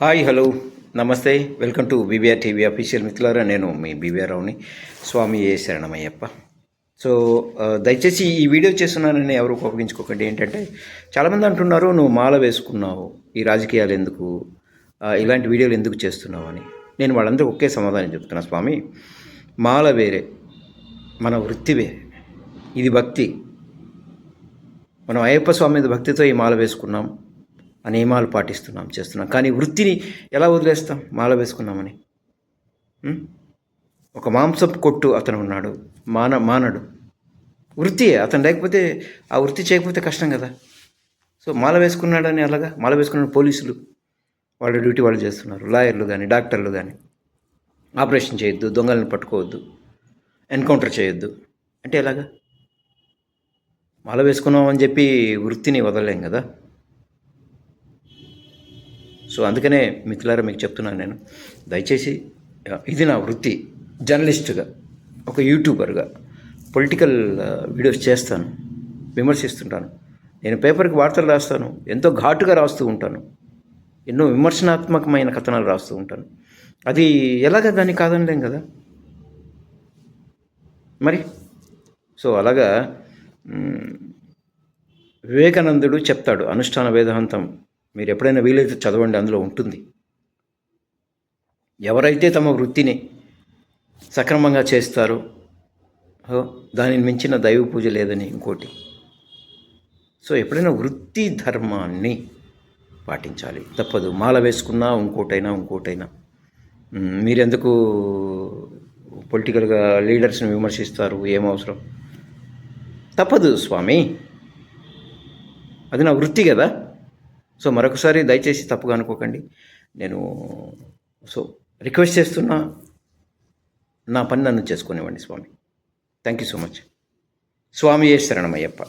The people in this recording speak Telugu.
Hi hello. నమస్తే. Welcome to BBR TV official మిత్రులారా నేను మీ బీబీఆర్ రావుని స్వామి ఏ శరణమయ్యప్ప. సో దయచేసి ఈ వీడియో చేస్తున్నానని ఎవరు ఉపయోగించుకోకండి. ఏంటంటే చాలామంది అంటున్నారు నువ్వు మాల వేసుకున్నావు ఈ రాజకీయాలు ఎందుకు ఇలాంటి వీడియోలు ఎందుకు చేస్తున్నావు అని. నేను వాళ్ళందరూ ఒకే సమాధానం చెప్తున్నా స్వామి. మాల వేరే మన వృత్తి వేరే. ఇది భక్తి. మనం అయ్యప్ప స్వామి మీద భక్తితో ఈ మాల వేసుకున్నాం. నియమాలు పాటిస్తున్నాం చేస్తున్నాం. కానీ వృత్తిని ఎలా వదిలేస్తాం? మాల వేసుకున్నామని ఒక మాంసపు కొట్టు అతను ఉన్నాడు. మాన మానడు. వృత్తి అతను లేకపోతే ఆ వృత్తి చేయకపోతే కష్టం కదా. సో మాల వేసుకున్నాడని అలాగా మాల వేసుకున్న పోలీసులు. వాళ్ళ డ్యూటీ వాళ్ళు చేస్తున్నారు. లాయర్లు కానీ డాక్టర్లు కానీ ఆపరేషన్ చేయొద్దు దొంగలను పట్టుకోవద్దు ఎన్కౌంటర్ చేయొద్దు. అంటే ఎలాగా? మాల వేసుకున్నామని చెప్పి వృత్తిని వదలలేం కదా? సో అందుకనే మిత్రులారా మీకు చెప్తున్నాను నేను. దయచేసి ఇది నా వృత్తి జర్నలిస్ట్గా ఒక యూట్యూబర్గా పొలిటికల్ వీడియోస్ చేస్తాను విమర్శిస్తుంటాను. నేను పేపర్కి వార్తలు రాస్తాను ఎంతో ఘాటుగా రాస్తూ ఉంటాను. ఎన్నో విమర్శనాత్మకమైన కథనాలు రాస్తూ ఉంటాను. అది ఎలాగ దాన్ని కాదనలేం కదా? మరి? సో అలాగా వివేకానందుడు చెప్తాడు అనుష్ఠాన వేదాంతం మీరు ఎప్పుడైనా వీలైతే చదవండి అందులో ఉంటుంది. ఎవరైతే తమ వృత్తిని సక్రమంగా చేస్తారో హో, దానిని మించిన దైవ పూజ లేదని ఇంకోటి. సో ఎప్పుడైనా వృత్తి ధర్మాన్ని పాటించాలి. తప్పదు. మాల వేసుకున్నా ఇంకోటైనా ఇంకోటైనా. మీరెందుకు పొలిటికల్గా లీడర్స్ని విమర్శిస్తారు? ఏం అవసరం? తప్పదు స్వామి. అది నా వృత్తి కదా. సో మరొకసారి దయచేసి తప్పుగా అనుకోకండి. నేను సో రిక్వెస్ట్ చేస్తున్నా నా పని నన్ను చేసుకునేవ్వండి స్వామి. థ్యాంక్ యూ సో మచ్ స్వామి ఏ శరణమయ్యప్ప.